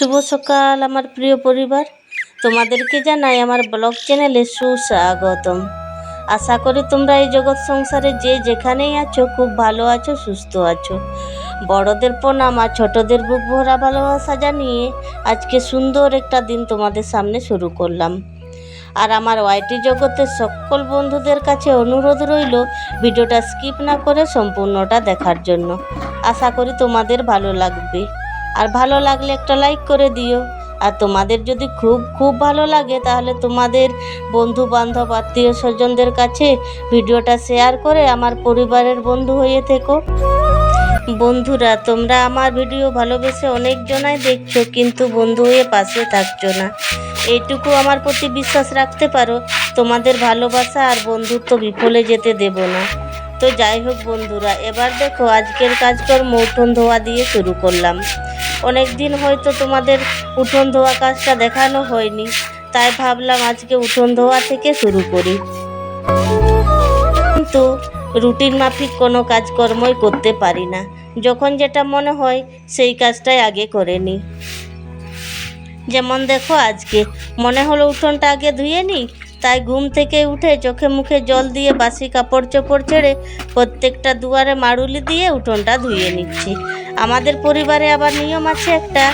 শুভ সকাল, আমার প্রিয় পরিবার। তোমাদেরকে জানাই আমার ব্লগ চ্যানেলে সুস্বাগতম। আশা করি তোমরা এই জগৎ সংসারে যে যেখানেই আছো, খুব ভালো আছো, সুস্থ আছো। বড়দের প্রণাম আর ছোটদের বুক ভরা ভালোবাসা জানিয়ে আজকে সুন্দর একটা দিন তোমাদের সামনে শুরু করলাম। আর আমার ওয়াইটি জগতের সকল বন্ধুদের কাছে অনুরোধ রইল, ভিডিওটা স্কিপ না করে সম্পূর্ণটা দেখার জন্য। আশা করি তোমাদের ভালো লাগবে। আর ভালো লাগলে একটা লাইক করে দিও। আর তোমাদের যদি খুব খুব ভালো লাগে, তাহলে তোমাদের বন্ধু বান্ধব আত্মীয় স্বজনদের কাছে ভিডিওটা শেয়ার করে আমার পরিবারের বন্ধু হয়ে থেকো। বন্ধুরা, তোমরা আমার ভিডিও ভালোবেসে অনেক জনাই দেখছ, কিন্তু বন্ধু হয়ে পাশে থাকছো না। এইটুকু আমার প্রতি বিশ্বাস রাখতে পারো, তোমাদের ভালোবাসা আর বন্ধুত্ব বিফলে যেতে দেব না। তো যাই হোক বন্ধুরা, এবার দেখো আজকের কাজকর্ম উঠোন ধোয়া দিয়ে শুরু করলাম। অনেক দিন হয়তো তোমাদের উঠোন ধোয়া কাজটা দেখানো হয়নি, তাই ভাবলাম আজকে উঠোন ধোয়া থেকে শুরু করি। কিন্তু রুটিন মাফিক কোনো কাজকর্মই করতে পারি না, যখন যেটা মনে হয় সেই কাজটাই আগে করে নিই। যেমন দেখো আজকে, মনে হলো উঠোনটা আগে ধুয়ে নিই তাই ঘুম থেকে উঠে চোখে মুখে জল দিয়ে বাসি কাপড় চোপড় ছেড়ে প্রত্যেকটা দুয়ারে মাড়ুলি দিয়ে উঠোনটা ধুয়ে নিচ্ছি। আমাদের পরিবারে আবার নিয়ম আছে একটা,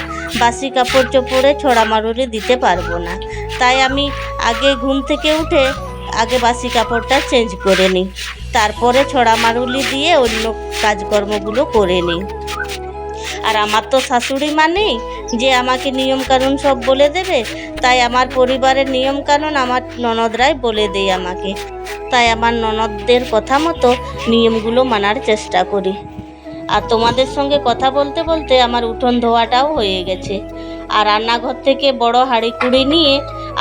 বাসি কাপড় চোপড়ে ছড়া মাড়ুলি দিতে পারব না। তাই আমি আগে ঘুম থেকে উঠে আগে বাসি কাপড়টা চেঞ্জ করে নিই। তারপরে ছড়া মাড়ুলি দিয়ে অন্য কাজকর্মগুলো করে নিই। আর আমার তো শাশুড়ি মা নেই যে আমাকে নিয়মকানুন সব বলে দেবে তাই আমার পরিবারের নিয়মকানুন আমার ননদরাই বলে দেয় আমাকে। তাই আমার ননদদের কথা মতো নিয়মগুলো মানার চেষ্টা করি। আর তোমাদের সঙ্গে কথা বলতে বলতে আমার উঠোন ধোয়াটাও হয়ে গেছে। আর রান্নাঘর থেকে বড় হাঁড়ি কুড়ি নিয়ে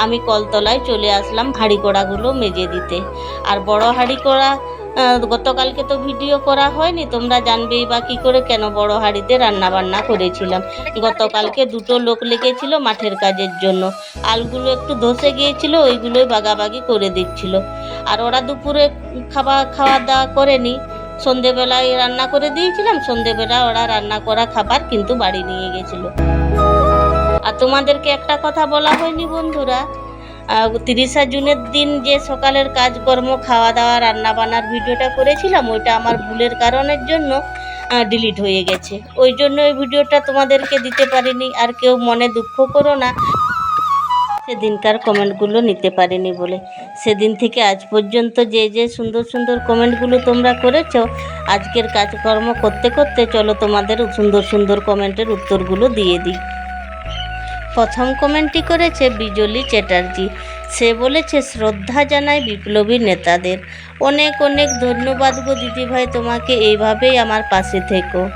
আমি কলতলায় চলে আসলাম হাঁড়ি কড়াগুলো মেজে দিতে। আর বড় হাঁড়ি কড়া গতকালকে তো ভিডিও করা হয়নি, তোমরা জানবেই বা কী করে কেন বড় হাঁড়িতে রান্না বান্না করেছিলাম। গতকালকে দুটো লোক লেগেছিল মাঠের কাজের জন্য। আলগুলো একটু ধসে গিয়েছিল, ওইগুলোই বাগাবাগি করে দিচ্ছিল। আর ওরা দুপুরে খাবার খাওয়া দাওয়া করেনি। সন্ধেবেলায় রান্না করে দিয়েছিলাম, সন্ধেবেলা ওরা রান্না করা খাবার কিন্তু বাড়ি নিয়ে গেছিল। আর তোমাদেরকে একটা কথা বলা হয়নি বন্ধুরা তিরিশা জুনের দিন যে সকালের কাজকর্ম খাওয়া দাওয়া রান্না বান্নার ভিডিওটা করেছিলাম, ওইটা আমার ভুলের কারণের জন্য ডিলিট হয়ে গেছে। ওই জন্য ওই ভিডিওটা তোমাদেরকে দিতে পারিনি, আর কেউ মনে দুঃখ করো না। সেদিনকার কমেন্টগুলো নিতে পারিনি বলে। সেদিন থেকে আজ পর্যন্ত যে যে সুন্দর সুন্দর কমেন্টগুলো তোমরা করেছ, আজকের কাজকর্ম করতে করতে চলো তোমাদের সুন্দর সুন্দর কমেন্টের উত্তরগুলো দিয়ে দিই। প্রথম কমেন্টটি করেছে বিজলি চ্যাটার্জি। সে বলেছে, শ্রদ্ধা জানাই বিপ্লবী নেতাদের। অনেক অনেক ধন্যবাদ গো দিদিভাই, তোমাকে এইভাবেই আমার পাশে থেকো।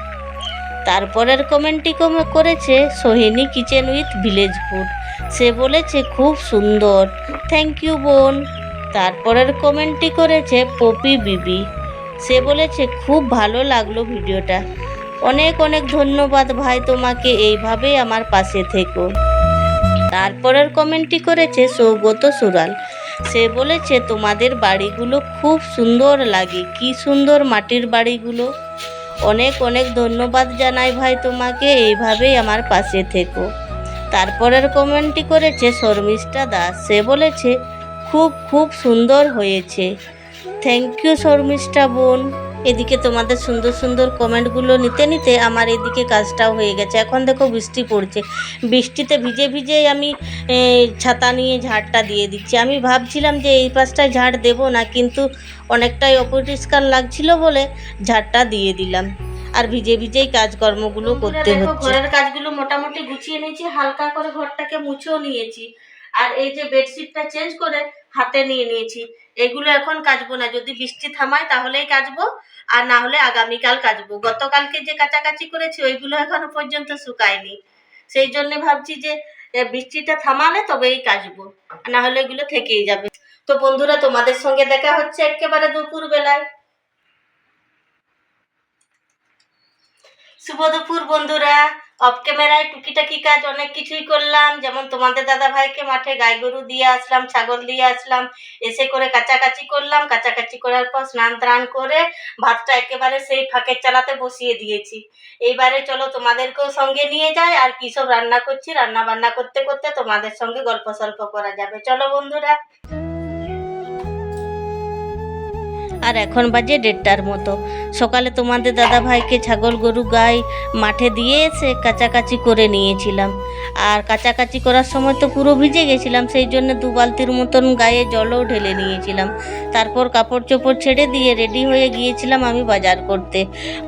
তারপরের কমেন্টটি কম- করেছে, Sohini kitchen with village food. সে বলেছে, খুব সুন্দর। থ্যাংক ইউ বোন। তারপরের কমেন্টটি করেছে, পপি বিবি। সে বলেছে, খুব ভালো লাগল ভিডিওটা। অনেক অনেক ধন্যবাদ ভাই তোমাকে, এইভাবেই আমার পাশে থেকো। তারপরের কমেন্টটি করেছে সৌগত সুরাল। সে বলেছে, তোমাদের বাড়িগুলো খুব সুন্দর লাগে, কি সুন্দর মাটির বাড়িগুলো। অনেক অনেক ধন্যবাদ জানাই ভাই তোমাকে, এইভাবেই আমার পাশে থেকো। তারপরের কমেন্টটি করেছে শর্মিষ্ঠা দাস। সে বলেছে, খুব খুব সুন্দর হয়েছে। থ্যাংক ইউ শর্মিষ্ঠা বোন। এদিকে তোমাদের সুন্দর সুন্দর কমেন্টগুলো নিতে নিতে আমার এদিকে কাজটাও হয়ে গেছে। এখন দেখো বৃষ্টি পড়ছে। বৃষ্টিতে ভিজে ভিজেই আমি ছাতা নিয়ে ঝাড়টা দিয়ে দিচ্ছি। আমি ভাবছিলাম যে এই পাশটায় ঝাড় দেবো না কিন্তু অনেকটাই অপরিষ্কার লাগছিল বলে ঝাড়টা দিয়ে দিলাম। আর ভিজে ভিজেই কাজকর্মগুলো করতে হচ্ছে। ঘরের কাজগুলো মোটামুটি গুছিয়ে নিয়েছি হালকা করে ঘরটাকে মুছেও নিয়েছি। আর এই যে বেডশিটটা চেঞ্জ করে হাতে নিয়ে নিয়েছি। এগুলো এখন কাচবো না। যদি বৃষ্টি থামায় তাহলেই কাচবো, আর না হলে আগামীকাল কাচবো। গতকালকে যে কাচাকাচি করেছি, ওইগুলো এখনও পর্যন্ত শুকায়নি। সেই জন্য ভাবছি যে বৃষ্টিটা থামালে তবেই কাচবো না হলে এগুলো থেকেই যাবে। তো বন্ধুরা, তোমাদের সঙ্গে দেখা হচ্ছে একেবারে দুপুর বেলায় শুভ দুপুর বন্ধুরা। অফ ক্যামেরায় টুকিটাকি কাজ অনেক কিছুই করলাম। যেমন তোমাদের দাদা ভাইকে মাঠে গাই গরু দিয়ে আসলাম, ছাগল দিয়ে আসলাম, এসে করে কাচাকাচি করলাম। কাচাকাচি করার পর স্নান টান করে ভাতটা একেবারে সেই ফাঁকের চালাতে বসিয়ে দিয়েছি। এইবারে চলো তোমাদেরকেও সঙ্গে নিয়ে যাই। আর কী সব রান্না করছি রান্না বান্না করতে করতে তোমাদের সঙ্গে গল্প সল্প করা যাবে। চলো বন্ধুরা। আর এখন বাজে দেড়টার মতো। সকালে তোমাদের দাদা ভাইকে ছাগল গরু গাই মাঠে দিয়ে এসে কাচাকাচি করে নিয়েছিলাম। আর কাচাকাচি করার সময় তো পুরো ভিজে গেছিলাম, সেই জন্য দু বালতির মতন গায়ে জলও ঢেলে নিয়েছিলাম। তারপর কাপড় চোপড় ছেড়ে দিয়ে রেডি হয়ে গিয়েছিলাম আমি বাজার করতে।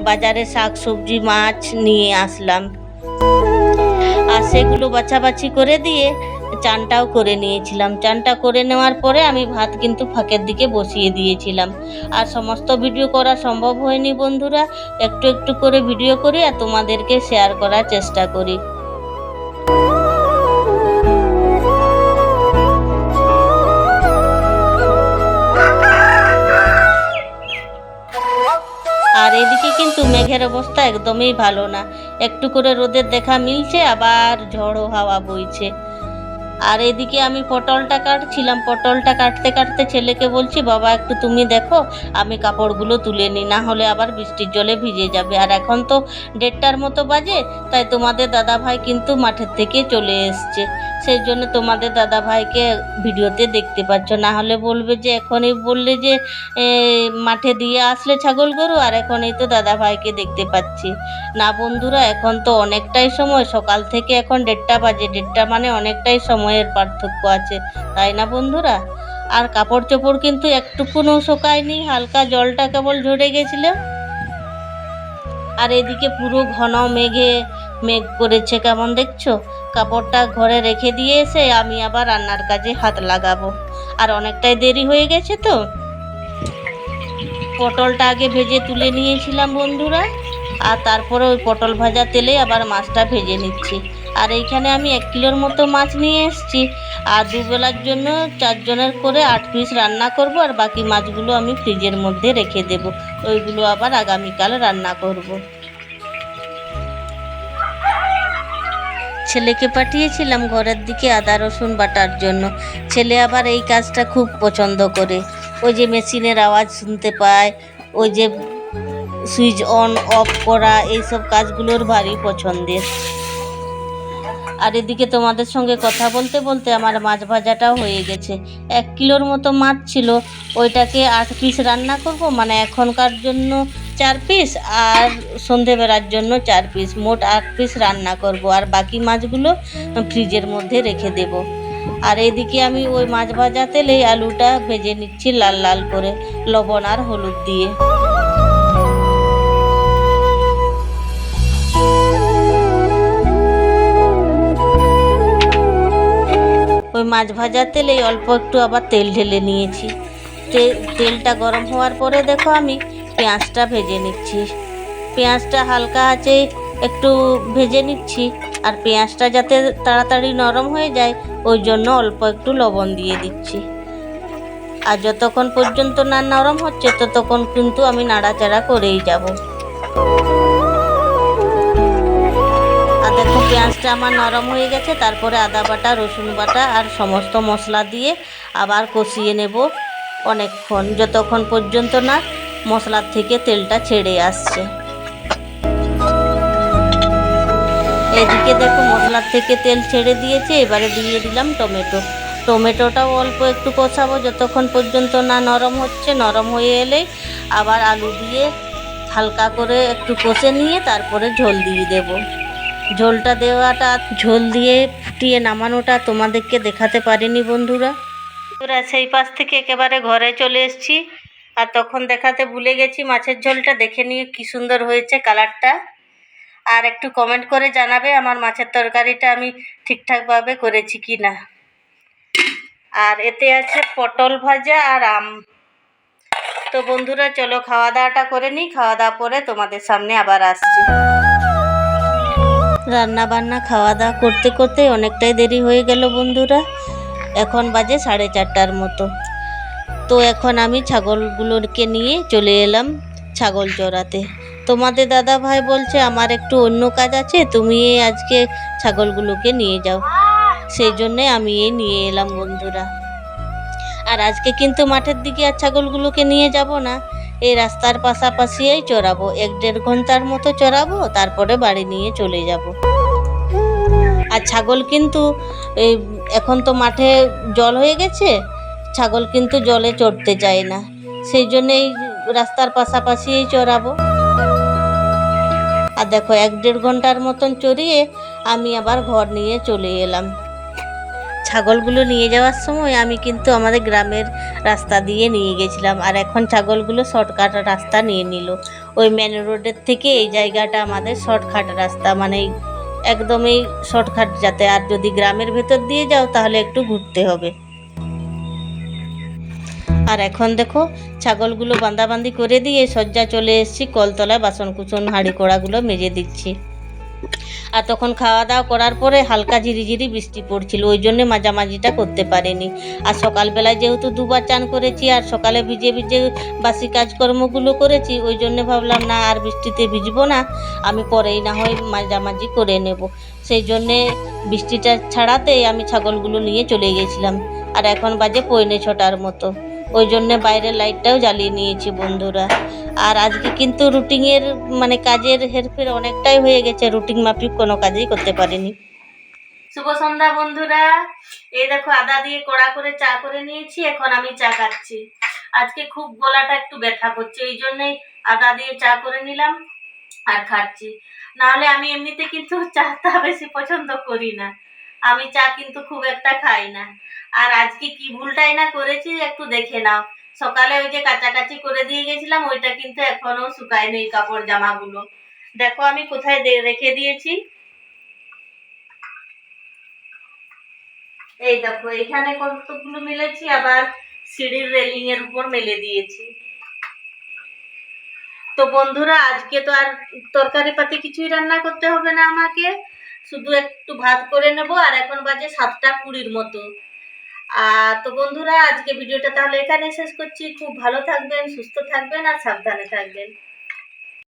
বাজারে শাক, সবজি, মাছ নিয়ে আসলাম। আর সেগুলো বাছাবাছি করে দিয়ে চানটাও করে নিয়েছিলাম। চানটা করে নেওয়ার পরে আমি ভাত কিন্তু ফাঁকের দিকে বসিয়ে দিয়েছিলাম। আর সমস্ত ভিডিও করা সম্ভব হয়নি বন্ধুরা। একটু একটু করে ভিডিও করি আর তোমাদেরকে শেয়ার করার চেষ্টা করি। আর এদিকে কিন্তু মেঘের অবস্থা একদমই ভালো না। একটু করে রোদের দেখা মিলছে, আবার ঝড়ো হাওয়া বইছে। আর এদিকে আমি পটলটা কাটছিলাম। পটলটা কাটতে কাটতে ছেলেকে বলছি, বাবা, একটু তুমি দেখো, আমি কাপড়গুলো তুলে নিই, না হলে আবার বৃষ্টির জলে ভিজে যাবে। আর এখন তো দেড়টার মতো বাজে, তাই তোমাদের দাদা ভাই কিন্তু মাঠের থেকে চলে এসছে। সেই জন্য তোমাদের দাদা ভাইকে ভিডিওতে দেখতে পাচ্ছ। না হলে বলবে যে, এখনই বললে যে মাঠে দিয়ে আসলে ছাগল গরু, আর এখনই তো দাদা ভাইকে দেখতে পাচ্ছি। না বন্ধুরা, এখন তো অনেকটাই সময়, সকাল থেকে এখন দেড়টা বাজে। দেড়টা মানে অনেকটাই সময়ের পার্থক্য আছে, তাই না বন্ধুরা? আর কাপড় চোপড় কিন্তু একটুকুনও শোকায়নি, হালকা জলটা কেবল ঝরে গেছিল। আর এদিকে পুরো ঘন মেঘে মেঘ করেছে, কেমন দেখছ? কাপড়টা ঘরে রেখে দিয়ে এসে আমি আবার রান্নার কাজে হাত লাগাবো। আর অনেকটাই দেরি হয়ে গেছে তো। পটলটা আগে ভেজে তুলে নিয়েছিলাম বন্ধুরা, আর তারপরে ওই পটল ভাজা তেলে আবার মাছটা ভেজে নিচ্ছি। আর এইখানে আমি এক কিলোর মতো মাছ নিয়ে এসেছি, আর দুবেলার জন্য চারজনের করে আট পিস রান্না করব, আর বাকি মাছগুলো আমি ফ্রিজের মধ্যে রেখে দেব। ওইগুলো আবার আগামীকাল রান্না করব। ছেলেকে পাঠিয়েছিলাম ঘরের দিকে আদা, রসুন বাটার জন্য। ছেলে আবার এই কাজটা খুব পছন্দ করে। ওই যে মেশিনের আওয়াজ শুনতে পায়, ওই যে সুইচ অন, অফ করা, এইসব কাজগুলোর ভারী পছন্দের। আর এদিকে তোমাদের সঙ্গে কথা বলতে বলতে আমার মাছ ভাজাটাও হয়ে গেছে। এক কিলোর মতো মাছ ছিল, ওইটাকে আট পিস রান্না করব মানে এখনকার জন্য চার পিস আর সন্ধেবেলার জন্য চার পিস মোট আট পিস রান্না করব। আর বাকি মাছগুলো ফ্রিজের মধ্যে রেখে দেব। আর এদিকে আমি ওই মাছ ভাজা তেলে আলুটা ভেজে নিচ্ছি লাল লাল করে, লবণ আর হলুদ দিয়ে। ওই মাছ ভাজার তেলে অল্প একটু আবার তেল ঢেলে নিয়েছি। তেলটা গরম হওয়ার পরে দেখো আমি পেঁয়াজটা ভেজে নিচ্ছি। পেঁয়াজটা হালকা আছে, একটু ভেজে নিচ্ছি। আর পেঁয়াজটা যাতে তাড়াতাড়ি নরম হয়ে যায়, ওই জন্য অল্প একটু লবণ দিয়ে দিচ্ছি। আর যতক্ষণ পর্যন্ত না নরম হচ্ছে, ততক্ষণ কিন্তু আমি নাড়াচাড়া করেই যাব। আর দেখো, পেঁয়াজটা আমার নরম হয়ে গেছে, তারপরে আদা বাটা, রসুন বাটা আর সমস্ত মশলা দিয়ে আবার কষিয়ে নেব অনেকক্ষণ, যতক্ষণ পর্যন্ত না মশলার থেকে তেলটা ছেড়ে আসছে। এদিকে দেখো মশলার থেকে তেল ছেড়ে দিয়েছে, এবারে দিয়ে দিলাম টমেটো। টমেটোটাও অল্প একটু কষাবো, যতক্ষণ পর্যন্ত না নরম হচ্ছে, নরম হয়ে এলে আবার আলু দিয়ে হালকা করে একটু কষে নিয়ে তারপরে ঝোল দিয়ে দেব। ঝোলটা দেওয়াটা, ঝোল দিয়ে ফুটিয়ে নামানোটা তোমাদেরকে দেখাতে পারিনি বন্ধুরা। বন্ধুরা, সেই পাশ থেকে একেবারে ঘরে চলে এসেছি। আর তখন দেখাতে ভুলে গেছি, মাছের ঝোলটা দেখে নিয়ে কি সুন্দর হয়েছে কালারটা। আর একটু কমেন্ট করে জানাবে আমার মাছের তরকারিটা আমি ঠিকঠাকভাবে করেছি কি না আর এতে আছে পটল ভাজা আর আম। তো বন্ধুরা, চলো খাওয়া দাওয়াটা করে নিই খাওয়া দাওয়া পরে তোমাদের সামনে আবার আসছি। রান্না বান্না খাওয়া দাওয়া করতে করতে অনেকটাই দেরি হয়ে গেল বন্ধুরা। এখন বাজে সাড়ে চারটার মতো। তো এখন আমি ছাগলগুলোকে নিয়ে চলে এলাম ছাগল চড়াতে। তোমাদের দাদা ভাই বলছে, আমার একটু অন্য কাজ আছে, তুমি আজকে ছাগলগুলোকে নিয়ে যাও। সেই জন্যে আমি এই নিয়ে এলাম বন্ধুরা। আর আজকে কিন্তু মাঠের দিকে আর ছাগলগুলোকে নিয়ে যাব না। এই রাস্তার পাশাপাশি এই চড়াবো, এক দেড় ঘণ্টার মতো চড়াবো, তারপরে বাড়ি নিয়ে চলে যাব। আর ছাগল কিন্তু এখন তো মাঠে জল হয়ে গেছে ছাগল কিন্তু জলে চড়তে চায় না। সেই জন্যেই রাস্তার পাশাপাশি এই চড়াবো। আর দেখো, এক দেড় ঘণ্টার মতন চড়িয়ে আমি আবার ঘর নিয়ে চলে এলাম। ছাগলগুলো নিয়ে যাওয়ার সময় আমি কিন্তু আমাদের গ্রামের রাস্তা দিয়ে নিয়ে গেছিলাম। আর এখন ছাগলগুলো শর্টকাট রাস্তা নিয়ে নিল। ওই মেন রোডের থেকে এই জায়গাটা আমাদের শর্টকাট রাস্তা। মানে একদমই শর্টকাট যাতে। আর যদি গ্রামের ভেতর দিয়ে যাও, তাহলে একটু ঘুরতে হবে। আর এখন দেখো ছাগলগুলো বান্দাবান্দি করে দিয়ে সজ্জা চলে এসেছি, কলতলায় বাসন কুসন হাঁড়ি কড়াগুলো মেজে দিচ্ছি। আর তখন খাওয়া দাওয়া করার পরে হালকা ঝিরিঝিরি বৃষ্টি পড়ছিল, ওই জন্যে মাঝামাঝিটা করতে পারিনি। আর সকালবেলায় যেহেতু দুবার চান করেছি আর সকালে ভিজে ভিজে বাসি কাজকর্মগুলো করেছি, ওই জন্যে ভাবলাম, না, আর বৃষ্টিতে ভিজবো না, আমি পরেই না হয় মাঝামাঝি করে নেব। সেই জন্যে বৃষ্টিটা ছাড়াতেই আমি ছাগলগুলো নিয়ে চলে গেছিলাম। আর এখন বাজে পৌনে ছটার মতো। ওই জন্যে বাইরের লাইটটাও জ্বালিয়ে নিয়েছি বন্ধুরা। আর আজকে কিন্তু রুটিনের মানে কাজের হেরফের অনেকটাই হয়ে গেছে রুটিন মাফিক কোনো কাজই করতে পারিনি। শুভ সন্ধ্যা বন্ধুরা। এই দেখো আদা দিয়ে কড়া করে চা করে নিয়েছি, এখন আমি চা খাচ্ছি। আজকে খুব গলাটা একটু ব্যথা করছে ওই জন্যই আদা দিয়ে চা করে নিলাম আর খাচ্ছি। নাহলে আমি এমনিতে কিন্তু চাটা বেশি পছন্দ করি না। আমি চা কিন্তু খুব একটা খাই না। আর আজকে কি ভুলটাই না করেছি একটু দেখে নাও। সকালে ওই যে কাচাকাচি করে দিয়ে গেছিলাম, ওইটা কিন্তু এখনও শুকায়নি কাপড় জামাগুলো। দেখো আমি কোথায় রেখে দিয়েছি। এই দেখো, এখানে কতগুলো মিলেছি, আবার সিঁড়ির রেলিং এর উপর মেলে দিয়েছি। তো বন্ধুরা, আজকে তো আর তরকারি পাতি কিছুই রান্না করতে হবে না আমাকে। শুধু একটু ভাত করে নেব, আর এখন বাজে সাতটা কুড়ির মতো। তো বন্ধুরা, আজকে ভিডিওটা তাহলে এখানে শেষ করছি। খুব ভালো থাকবেন, সুস্থ থাকবেন আর সাবধানে থাকবেন।